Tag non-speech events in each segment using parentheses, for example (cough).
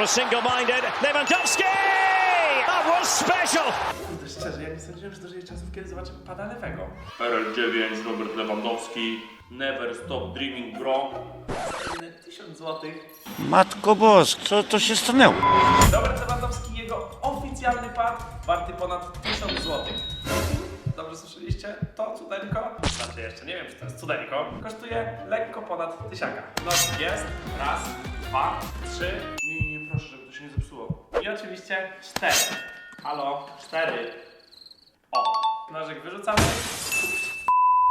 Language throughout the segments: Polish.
was single-minded. Lewandowski! That was special! Szczerze, ja nie sądziłem, że dożyję czasów, kiedy zobaczymy pada lewego. RL9, Robert Lewandowski, Never Stop Dreaming Bro. Inny 1000 złotych. Matko Bosk, co to się stanęło? Robert Lewandowski, jego oficjalny pad, warty ponad 1000 złotych. Dobrze słyszeliście? To cudeńko, znaczy jeszcze nie wiem, czy to jest cudeńko, kosztuje lekko ponad tysiaka. Nosik jest, raz, dwa, trzy, i oczywiście cztery. Halo, cztery. O, nożyk wyrzucamy.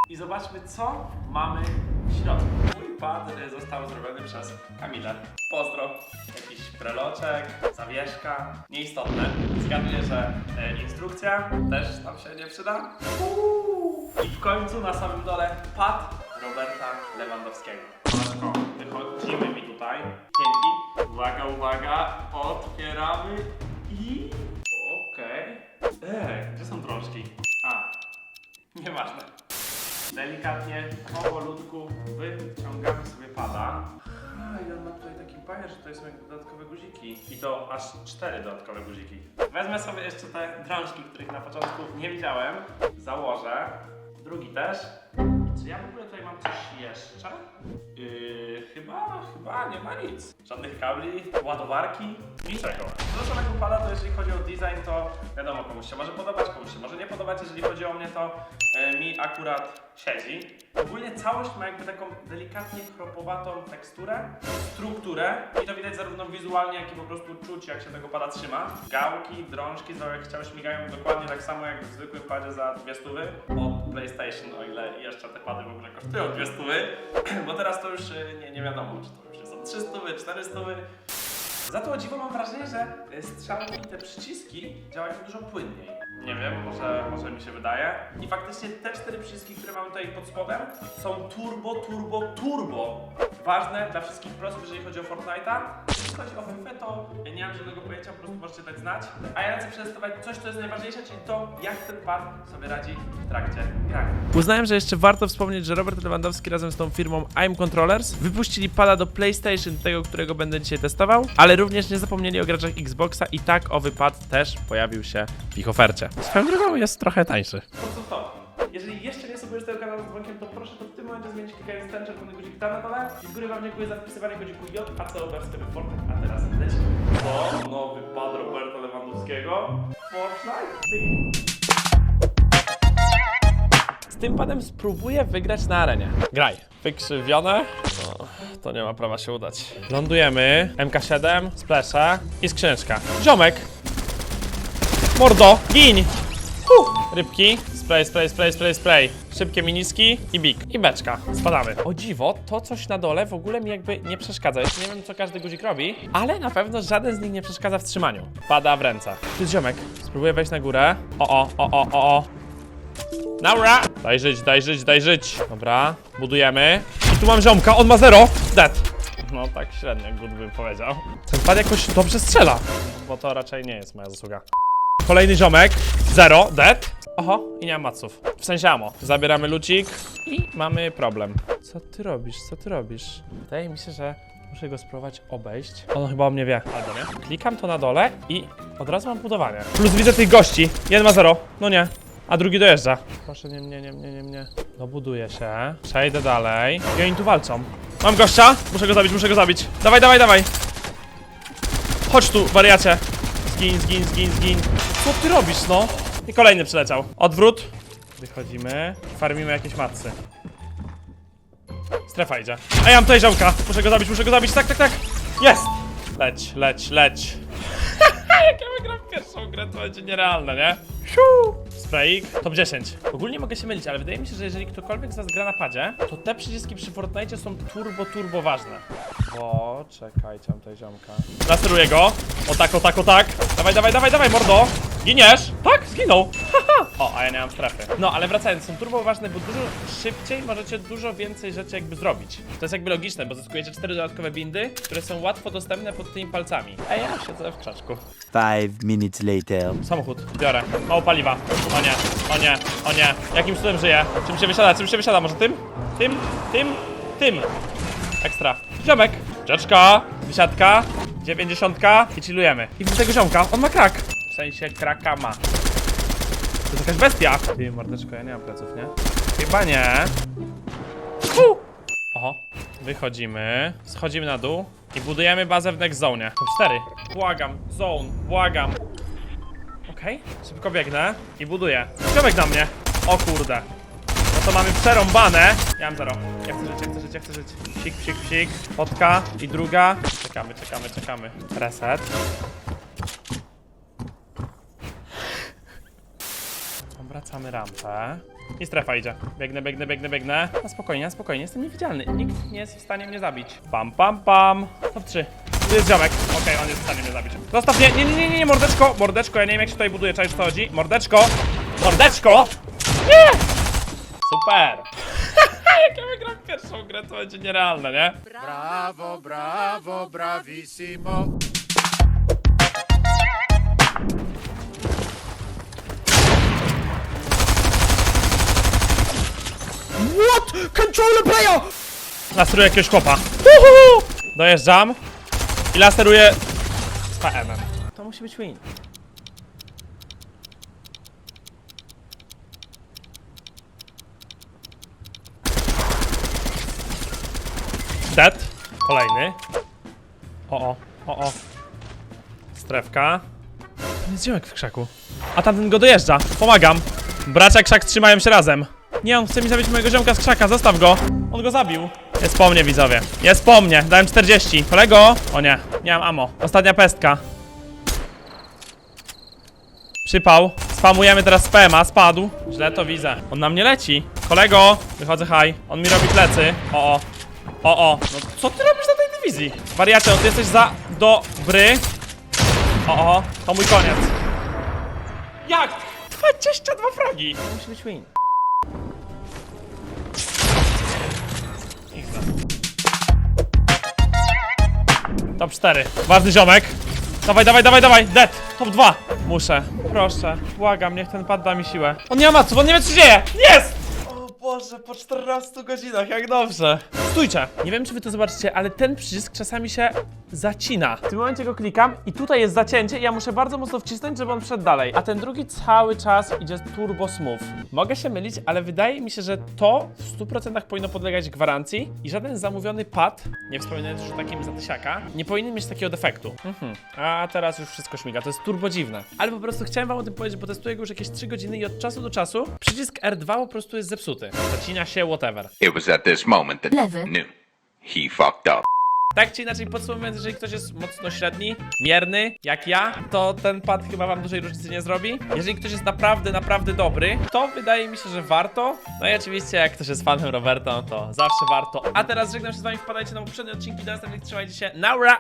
I zobaczmy, co mamy w środku. Mój pad y, został zrobiony przez Kamilę. Pozdro. Jakiś preloczek, zawieszka. Nieistotne. Zgaduję, że e, instrukcja też nam się nie przyda. Uuu. I w końcu na samym dole pad Roberta Lewandowskiego. Koleżko, wychodzimy mi tutaj. Dzięki. Uwaga, uwaga. Otwieramy i... Okej. Ej, gdzie są drążki? A, nieważne. Delikatnie, powolutku wyciągamy sobie pada. A, i on ma tutaj taki bajer, że to są jakby dodatkowe guziki. I to aż cztery dodatkowe guziki. Wezmę sobie jeszcze te drążki, których na początku nie widziałem. Założę. Drugi też. Czy ja w ogóle tutaj mam coś jeszcze? Yy, chyba, chyba nie ma nic. Żadnych kabli, ładowarki, niczego. Co do samego pada, to jeżeli chodzi o design, to wiadomo, komuś się może podobać, komuś się może nie podobać. Jeżeli chodzi o mnie, to e, mi akurat siedzi. Ogólnie całość ma jakby taką delikatnie chropowatą teksturę, strukturę i to widać zarówno wizualnie, jak i po prostu czuć, jak się tego pada trzyma. Gałki, drążki, jak chciałeś migają dokładnie tak samo jak w zwykłym padzie za dwie stówy od PlayStation, o ile jeszcze te pady w ogóle kosztują dwie stówy, (clears throat) bo teraz to już e, nie, nie wiadomo, czy to już trzy stówy, cztery stówy. Za to o dziwo mam wrażenie, że y, strzałki i te przyciski działają dużo płynniej. Nie wiem, może, może mi się wydaje. I faktycznie te cztery przyciski, które mamy tutaj pod spodem, są turbo, turbo, turbo ważne dla wszystkich prosów, jeżeli chodzi o Fortnite'a. Jeśli chodzi o FIFA, to ja nie mam żadnego pojęcia, po prostu możecie dać znać. A ja lecę przetestować coś, co jest najważniejsze, czyli to, jak ten pad sobie radzi w trakcie grania. Uznałem, że jeszcze warto wspomnieć, że Robert Lewandowski razem z tą firmą I'm Controllers wypuścili pada do PlayStation, tego, którego będę dzisiaj testował, ale również nie zapomnieli o graczach Xboxa i tak owy pad też pojawił się w ich ofercie. Swoją drogą jest trochę tańszy. Po co to? Jeżeli jeszcze nie subujesz tego kanału z dzwonkiem, to proszę to w tym momencie zmienić klikając ten czerwony guzik tam na dole. I z góry wam dziękuję za wpisywanie guziku JACOB w sklepie Fortnite. A teraz lecimy. To nowy pad Roberta Lewandowskiego. Fortnite? Z tym padem spróbuję wygrać na arenie. Graj. Wykrzywione. No, to nie ma prawa się udać. Lądujemy. MK7, splasha i skrzyneczka. Ziomek! Mordo, gin! Huh. Rybki, spray, spray, spray, spray, spray. Szybkie miniski i bik. I beczka. Spadamy. O dziwo, to coś na dole w ogóle mi jakby nie przeszkadza. Jeszcze nie wiem, co każdy guzik robi, ale na pewno żaden z nich nie przeszkadza w trzymaniu. Pada w ręce. Tu ziomek. Spróbuję wejść na górę. O, o, o, o, o, o. Naura! Daj żyć, daj żyć, daj żyć. Dobra, budujemy. I tu mam ziomka, on ma zero. Dead. No tak średnio, good bym powiedział. Ten pad jakoś dobrze strzela. Bo to raczej nie jest moja zasługa. Kolejny ziomek. Zero, dead. Oho, i nie mam maców. W sensie amo. Zabieramy lucik i mamy problem. Co ty robisz, co ty robisz? Wydaje mi się, że muszę go spróbować obejść. On chyba o mnie wie. Albo nie. Klikam to na dole i od razu mam budowanie. Plus widzę tych gości. Jeden ma zero. No nie. A drugi dojeżdża. Proszę nie mnie, nie mnie, nie mnie. No buduję się. Przejdę dalej. I oni tu walczą. Mam gościa. Muszę go zabić, muszę go zabić. Dawaj, dawaj, dawaj. Chodź tu, wariacie. Zgin, zgin, zgin, zgin. Co ty robisz, no? I kolejny przyleciał. Odwrót. Wychodzimy. Farmimy jakieś matcy. Strefa idzie. A ja mam tutaj ziomka. Muszę go zabić, muszę go zabić. Tak, tak, tak. Jest. Leć, leć, leć. (laughs) Jak ja wygram pierwszą grę, to będzie nierealne, nie? Siu! Sprayik, top 10. Ogólnie mogę się mylić, ale wydaje mi się, że jeżeli ktokolwiek z nas gra na padzie, to te przyciski przy Fortnite są turbo, turbo ważne. Bo, czekajcie, mam tutaj ziomka. Laseruję go. O tak, o tak, o tak. Dawaj, dawaj, dawaj, dawaj, mordo. Giniesz? Tak, zginął. Haha. O, a ja nie mam strefy. No, ale wracając, są turbo ważne, bo dużo szybciej możecie dużo więcej rzeczy jakby zrobić. To jest jakby logiczne, bo zyskujecie cztery dodatkowe bindy, które są łatwo dostępne pod tymi palcami. A ja siedzę w krzaczku. Five minutes later. Samochód, biorę. Mało paliwa. O nie, o nie, o nie. Jakim cudem żyję? Czym się wysiada? Czym się wysiada? Może tym? Tym? Tym? Tym. Ekstra. Ziomek. Rzeczka. Wysiadka. 90 i chillujemy. I widzę tego ziomka, on ma krak. Sensie kraka ma. To jest jakaś bestia. Ty, mordeczko, ja nie mam pleców, nie? Chyba nie. Fu! Oho. Wychodzimy, schodzimy na dół i budujemy bazę w next zone. To cztery. Błagam, zone, błagam. Okej, szybko biegnę i buduję. Człowiek na mnie. O kurde. No to mamy przerąbane. Ja mam zero. Ja chcę żyć, ja chcę żyć, ja chcę żyć. Psik, psik, psik. Potka i druga. Czekamy, czekamy, czekamy. Reset. Obracamy rampę. I strefa idzie. Biegnę, biegnę, biegnę, biegnę. Na spokojnie, na spokojnie. Jestem niewidzialny. Nikt nie jest w stanie mnie zabić. Pam, pam, pam. Top 3. Tu jest ziomek. Okej, on jest w stanie mnie zabić. Zostaw mnie. Nie, nie, nie, nie, nie, mordeczko. Mordeczko, ja nie wiem jak się tutaj buduje. Czaisz co chodzi? Mordeczko. Mordeczko. Nie! Super. (laughs) jak ja wygram pierwszą grę, to będzie nierealne, nie? Bravo, bravo, bravissimo. Laseruję jakiegoś chłopa. Uhu! Dojeżdżam. I laseruję z PM-em. To musi być win. Dead. Kolejny. O, o, o, o. Strefka. Tam jest ziomek w krzaku. A tamten go dojeżdża. Pomagam. Bracia krzak trzymają się razem. Nie, on chce mi zabić mojego ziomka z krzaka, zostaw go. On go zabił. Jest po mnie, widzowie. Jest po mnie. Dałem 40. Kolego? O nie, nie mam ammo. Ostatnia pestka. Przypał. Spamujemy teraz z PMA, spadł. Źle to widzę. On na mnie leci. Kolego, wychodzę high. On mi robi plecy. O, o. O, o. No co ty robisz na tej dywizji? Wariacie, ty jesteś za dobry. O, o. To mój koniec. Jak? 22 fragi. Musi być win. Top 4. Ważny ziomek. Dawaj, dawaj, dawaj, dawaj. Dead. Top 2. Muszę. Proszę. Błagam, niech ten pad da mi siłę. On nie ma maców, on nie wie co się dzieje. Jest! O Boże, po 14 godzinach, jak dobrze. Stójcie. Nie wiem, czy wy to zobaczycie, ale ten przycisk czasami się zacina. W tym momencie go klikam i tutaj jest zacięcie i ja muszę bardzo mocno wcisnąć, żeby on wszedł dalej. A ten drugi cały czas idzie turbo smooth. Mogę się mylić, ale wydaje mi się, że to w 100% powinno podlegać gwarancji i żaden zamówiony pad, nie wspominając już o takim za tysiaka, nie powinien mieć takiego defektu. Mhm. A teraz już wszystko śmiga, to jest turbo dziwne. Ale po prostu chciałem wam o tym powiedzieć, bo testuję go już jakieś 3 godziny i od czasu do czasu przycisk R2 po prostu jest zepsuty. Zacina się, whatever. It was at this moment that Lewy. knew he fucked up. Tak czy inaczej podsumowując, jeżeli ktoś jest mocno średni, mierny, jak ja, to ten pad chyba wam dużej różnicy nie zrobi. Jeżeli ktoś jest naprawdę, naprawdę dobry, to wydaje mi się, że warto. No i oczywiście jak ktoś jest fanem Roberta, no to zawsze warto. A teraz żegnam się z wami, wpadajcie na poprzednie odcinki, do następnych trzymajcie się, naura!